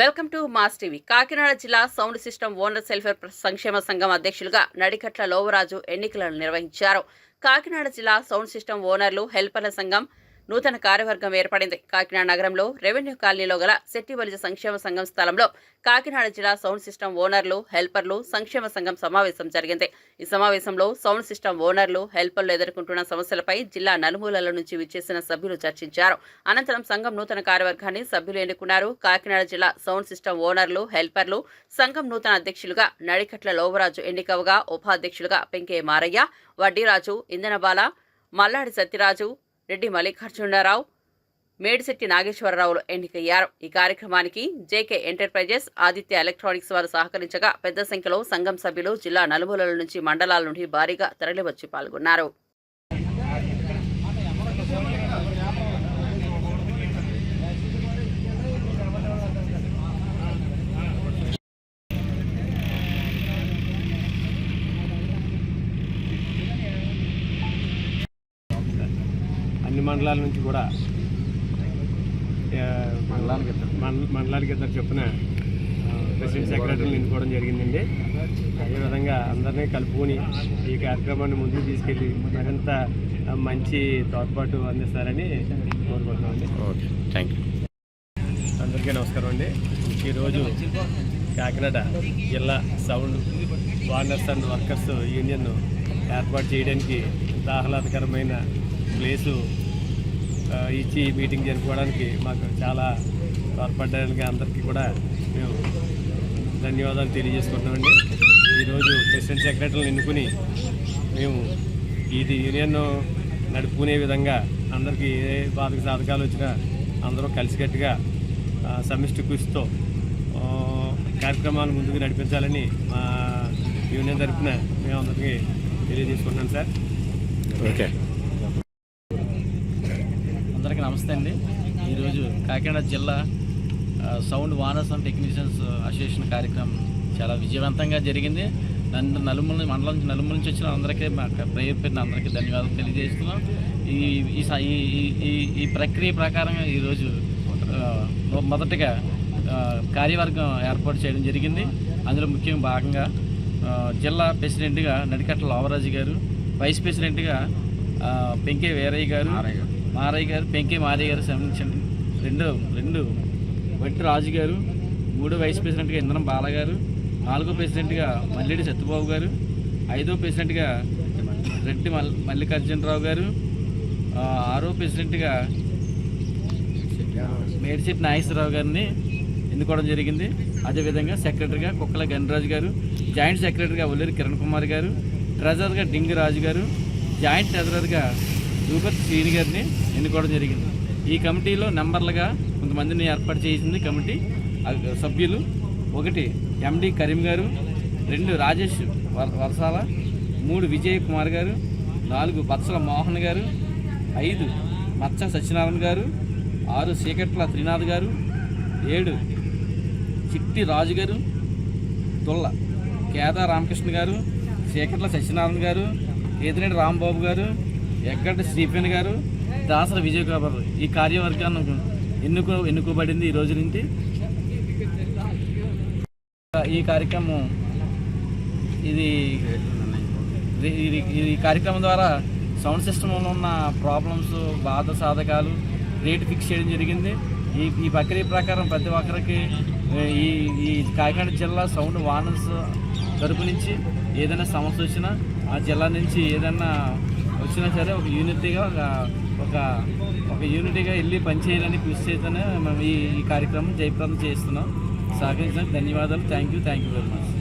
Welcome to mass TV. Kakinada జిల్లా sound system owner సెల్ఫేర్ సంక్షేమ సంఘం అధ్యక్షులుగా నడికట్ల లోవరాజు ఎన్నికలను నిర్వహించారు. కాకినాడ జిల్లా సౌండ్ సిస్టమ్ ఓనర్లు హెల్పర్ల సంఘం నూతన కార్యవర్గం ఏర్పడింది. కాకినాడ నగరంలో రెవెన్యూ కాలనీలో గల శెట్టిబలిజ సంక్షేమ సంఘం స్థలంలో కాకినాడ జిల్లా సౌండ్ సిస్టమ్ ఓనర్లు హెల్పర్లు సంక్షేమ సంఘం సమావేశం జరిగింది. ఈ సమావేశంలో సౌండ్ సిస్టమ్ ఓనర్లు హెల్పర్లు ఎదుర్కొంటున్న సమస్యలపై జిల్లా నలుమూలల నుంచి విచ్చేసిన సభ్యులు చర్చించారు. అనంతరం సంఘం నూతన కార్యవర్గాన్ని సభ్యులు ఎన్నుకున్నారు. కాకినాడ జిల్లా సౌండ్ సిస్టమ్ ఓనర్లు హెల్పర్లు సంఘం నూతన అధ్యక్షులుగా నడికట్ల లోవరాజు ఎన్నికవగా ఉపాధ్యక్షులుగా పెంకే మారయ్య వడ్డీరాజు ఇంధనబాల మల్లాడి సత్యరాజు రెడ్డి మల్లికార్జునరావు మేడిశెట్టి నాగేశ్వరరావులు ఎన్నికయ్యారు. ఈ కార్యక్రమానికి జేకే ఎంటర్ప్రైజెస్ ఆదిత్య ఎలక్ట్రానిక్స్ వారు సహకరించగా పెద్ద సంఖ్యలో సంఘం సభ్యులు జిల్లా నలుమూలల నుంచి మండలాల నుండి భారీగా తరలివచ్చి పాల్గొన్నారు. మండలాల నుంచి కూడా మండలానికి ఇద్దరు చొప్పున ప్రెసిడెంట్ సెక్రటరీని ఎన్నుకోవడం జరిగిందండి. అదేవిధంగా అందరినీ కలుపుకొని ఈ కార్యక్రమాన్ని ముందుకు తీసుకెళ్ళి మరింత మంచి తోడ్పాటు అందిస్తారని కోరుకుంటున్నామండి. Okay thank you. అందరికీ నమస్కారం అండి. ఈరోజు కాకినాడ జిల్లా sound owners and workers union ఏర్పాటు చేయడానికి ఆహ్లాదకరమైన ప్లేసు ఇచ్చి మీటింగ్ జరుపుకోవడానికి మాకు చాలా తోడ్పడడానికి అందరికీ కూడా మేము ధన్యవాదాలు తెలియజేసుకుంటున్నామండి. ఈరోజు ప్రెసిడెంట్ సెక్రటరీని ఎన్నుకుని మేము ఇది యూనియన్ నడుపుకునే విధంగా అందరికీ ఏ బాధకు సాధకాలు వచ్చినా అందరూ కలిసికట్టుగా సమిష్టి కృషితో కార్యక్రమాలు ముందుకు నడిపించాలని మా యూనియన్ తరఫున మేము అందరికీ తెలియజేసుకుంటున్నాం సార్. ఓకే. అందరికీ నమస్తే అండి. ఈరోజు కాకినాడ జిల్లా sound owners and technicians association కార్యక్రమం చాలా విజయవంతంగా జరిగింది. నన్ను నలుమూల మండలం నుంచి నలుమూల నుంచి వచ్చిన అందరికీ మా ప్రేయర్ పెట్టిన అందరికీ ధన్యవాదాలు తెలియజేస్తున్నాం. ఈ ఈ స- ఈ ఈ- ఈ ప్రక్రియ ప్రకారంగా ఈరోజు మొదటగా కార్యవర్గం ఏర్పాటు చేయడం జరిగింది. అందులో ముఖ్యంగా భాగంగా జిల్లా ప్రెసిడెంట్గా నడికట్ల లోవరాజు గారు వైస్ ప్రెసిడెంట్గా పెంకే వీరయ్య గారు. మారయ్య గారు పెంకే మారయ్య గారు శ్రమించండి రెండు రెండు. వట్టి రాజు గారు మూడో వైస్ ప్రెసిడెంట్గా ఇంద్రం బాల గారు నాలుగో ప్రెసిడెంట్గా మల్లెడి సత్యబాబు గారు ఐదో ప్రెసిడెంట్గా రెడ్డి మల్ మల్లికార్జునరావు గారు ఆరో ప్రెసిడెంట్గా మేడిశెట్టి నాగేశ్వరరావు గారిని ఎన్నుకోవడం జరిగింది. అదేవిధంగా సెక్రటరీగా కుక్కల గణరాజు గారు జాయింట్ సెక్రటరీగా ఒల్లేరు కిరణ్ కుమార్ గారు ట్రెజరర్గా డింగి రాజు గారు జాయింట్ ట్రెజరర్గా రూపత్ శ్రీని గారిని ఎన్నుకోవడం జరిగింది. ఈ కమిటీలో నెంబర్లుగా కొంతమందిని ఏర్పాటు చేసింది కమిటీ సభ్యులు ఒకటి ఎండి కరీం గారు రెండు రాజేష్ వరసాల మూడు విజయ్ కుమార్ గారు నాలుగు బత్సల మోహన్ గారు ఐదు మచ్చ సత్యనారాయణ గారు ఆరు సీకట్ల త్రినాథ్ గారు ఏడు చిట్టి రాజు గారు తుల్ల కేదా రామకృష్ణ గారు సీకట్ల సత్యనారాయణ గారు ఏదినేటి రాంబాబు గారు ఎగ్గడ్డ శ్రీఫెన్ గారు దాసర విజయ్ కాబర్ ఈ కార్యవర్గాన్ని ఎన్నుకో ఎన్నుకోబడింది ఈ రోజు నుంచి ఈ కార్యక్రమం ఇది ఇది- ఈ కార్యక్రమం ద్వారా సౌండ్ సిస్టంలో ఉన్న ప్రాబ్లమ్స్ బాధ సాధకాలు రేట్ ఫిక్స్ చేయడం జరిగింది. ఈ ఈ ప్రక్రియ ప్రకారం ప్రతి ఒక్కరికి ఈ ఈ కాకినాడ జిల్లా సౌండ్ వానర్స్ తరపు నుంచి ఏదైనా సమస్య వచ్చినా ఆ జిల్లా నుంచి ఏదైనా వచ్చినా సరే ఒక యూనిటీగా ఒక ఒక ఒక యూనిటీగా వెళ్ళి పనిచేయాలని కృషి చేతనే మేము ఈ ఈ కార్యక్రమం జయప్రదం చేస్తున్నాం. సహకరించడానికి ధన్యవాదాలు. Thank you thank you very much